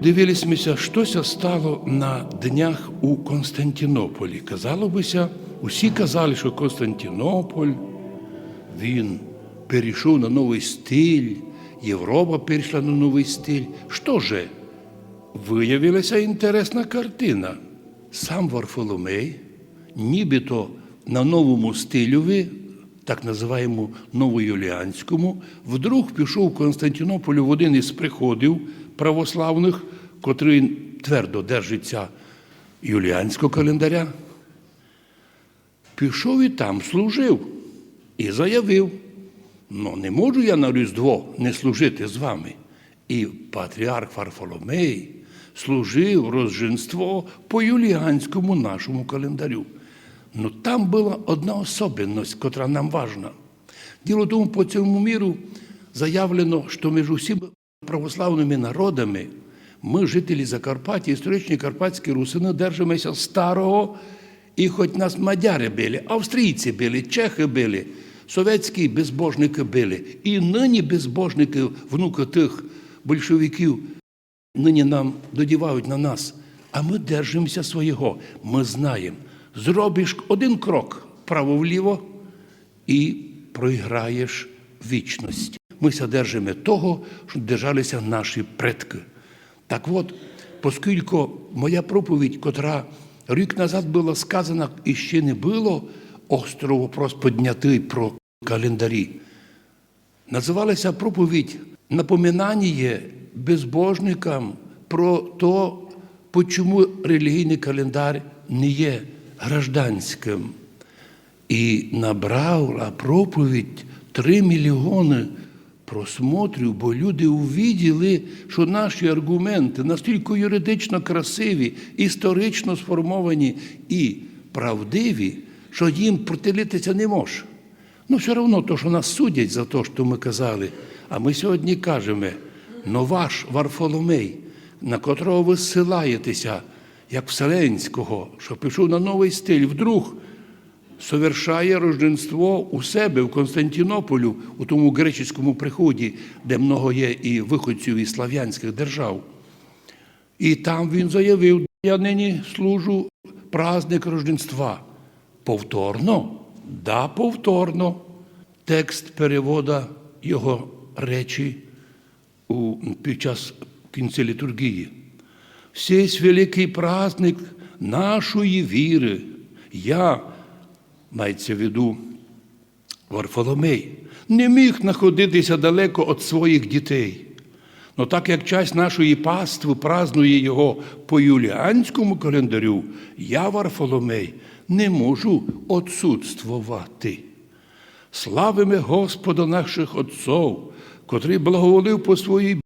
Дивилися, щось стало на днях у Константинополі. Казало бися, усі казали, що Константинополь він перейшов на новий стиль, Європа перейшла на новий стиль. Що же? Виявилася інтересна картина. Сам Варфоломей, нібито на новому стилюві, так називаємо новоюліанському, вдруг пішов в Константинополь в один із приходів православних, котрий твердо держиться юліанського календаря. Пішов і там служив і заявив: ну не можу я на Різдво не служити з вами. І патріарх Варфоломей служив розженство по юліанському нашому календарю. Ну там була одна особливість, котра нам важна. Діло тому, по цьому міру заявлено, що між усіма православними народами ми, жителі Закарпаття, історичні карпатські русини, держимося старого, і хоч нас мадяри були, австрійці були, чехи були, совєтські безбожники були, і нині безбожники, внуки тих большевиків, нині нам додівають на нас, а ми держимося свого. Ми знаємо, зробиш один крок право-вліво і програєш вічність. Ми ся держимо того, що держалися наші предки. Так от, оскільки моя проповідь, котра рік назад була сказана і ще не було остро вопрос піднятий про календарі, називалася проповідь напоминання безбожникам про то, чому релігійний календар не є гражданським. І набрала проповідь 3 мільйони просмотрів, бо люди увіділи, що наші аргументи настільки юридично красиві, історично сформовані і правдиві, що їм протилитися не може. Ну, все одно, то, що нас судять за те, що ми казали, а ми сьогодні кажемо, но ваш Варфоломей, на котрого ви ссилаєтеся, як Вселенського, що пішов на новий стиль, вдруг совершає рожденство у себе в Константинополю, у тому греческому приході, де много є і виходців із слав'янських держав. І там він заявив, я нині служу праздник Рождества. Повторно? Да, повторно. Текст перевода його речі у, під час кінця літургії. Великий праздник нашої віри. Я, мається в виду Варфоломей, не міг знаходитися далеко від своїх дітей. Но так як часть нашої пастви празнує його по юліанському календарю, я, Варфоломей, не можу отсутствувати. Славимо Господа наших отцов, котрий благоволив по своїй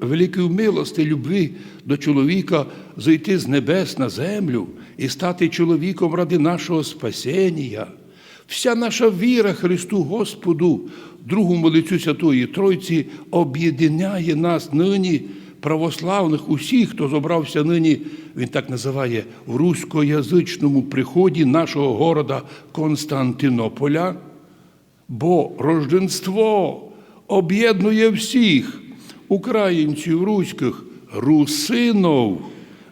великій милості любви до чоловіка зайти з небес на землю і стати чоловіком ради нашого спасіння. Вся наша віра Христу Господу, другому лицю Святої Тройці, об'єднає нас нині, православних, усіх, хто зобрався нині, він так називає, в руськоязичному приході нашого города Константинополя. Бо рожденство об'єднує всіх українців, руських, русинов,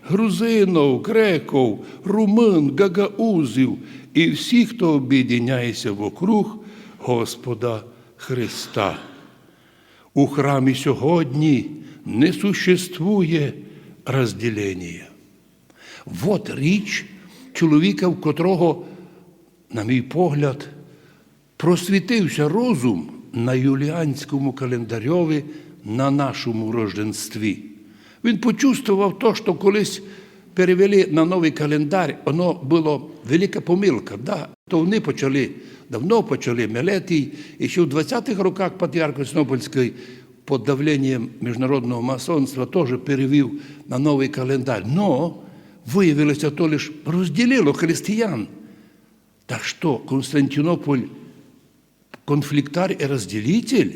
грузинов, греков, румин, гагаузів і всіх, хто об'єднається вокруг Господа Христа. У храмі сьогодні не существує розділення. Вот річ чоловіка, в котрого, на мій погляд, просвітився розум на юліанському календарьові на нашому рожденстві. Він почувствував то, що колись перевели на новий календар, воно було велика помилка. Да, то вони почали, давно почали Мелетій, і ще в 20-х роках Патріарх Константинопольський під давленням міжнародного масонства теж перевів на новий календар. Но виявилося, то лише розділило християн. Так що Константинополь конфліктар і розділитель,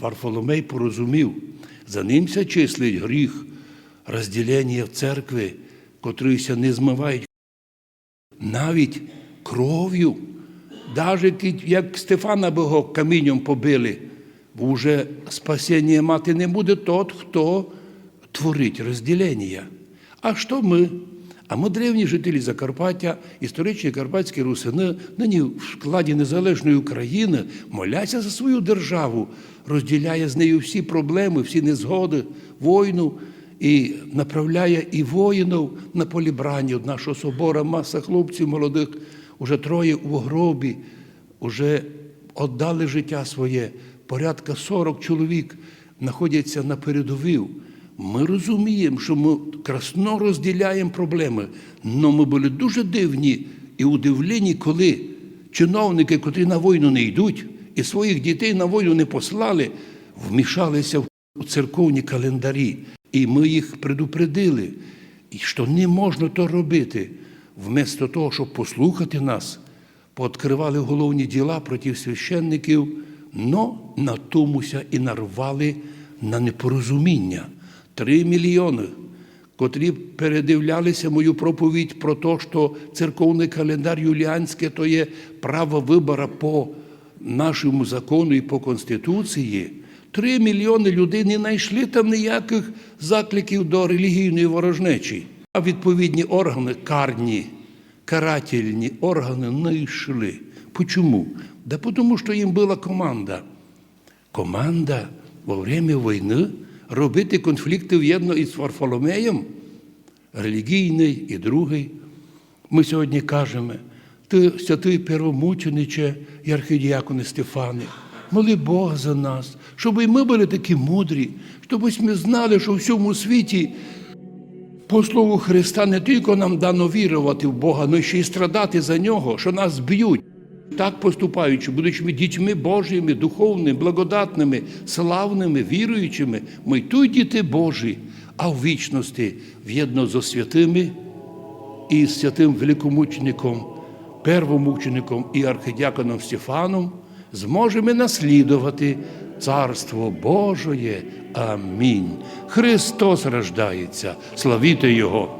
Варфоломей порозумів, за ним ся числить гріх розділення в церкви, котрийся не змивають навіть кров'ю. Навіть як Стефана би його камінням побили, бо вже спасіння мати не буде тот, хто творить розділення. А що ми? А ми древні жителі Закарпаття, історичні карпатські русини, нині в складі незалежної України, моляться за свою державу, розділяє з нею всі проблеми, всі незгоди, війну і направляє і воїнів на полі брані. От нашого собора маса хлопців молодих, уже троє у гробі, уже віддали життя своє. Порядка 40 чоловік знаходяться на передовій. Ми розуміємо, що ми красно розділяємо проблеми, але ми були дуже дивні і удивлені, коли чиновники, котрі на війну не йдуть і своїх дітей на війну не послали, вмішалися в церковні календарі. І ми їх предупредили, що не можна то робити. Вместо того, щоб послухати нас, пооткривали головні діла проти священників, но на томуся і нарвали на непорозуміння. Три мільйони, котрі передивлялися мою проповідь про те, що церковний календар юліанський то є право вибору по нашому закону і по Конституції. Три мільйони людей не знайшли там ніяких закликів до релігійної ворожнечі. А відповідні органи карні, карательні органи не йшли. Почому? Да тому, що їм була команда. Команда во время війни робити конфлікти в'єдно із Варфоломеєм, релігійний і другий. Ми сьогодні кажемо, ти святий первомучениче і архидіаконе Стефане, моли Бога за нас, щоб і ми були такі мудрі, щоб ми знали, що в всьому світі по слову Христа не тільки нам дано вірувати в Бога, але ще й страдати за нього, що нас б'ють. Так поступаючи, будучи дітьми Божими, духовними, благодатними, славними, віруючими, ми й тут діти Божі, а в вічності в'єдно зо святими і святим великомучеником, первомучеником і архидіаконом Стефаном зможемо наслідувати Царство Божоє. Амінь. Христос рождається. Славіте Його!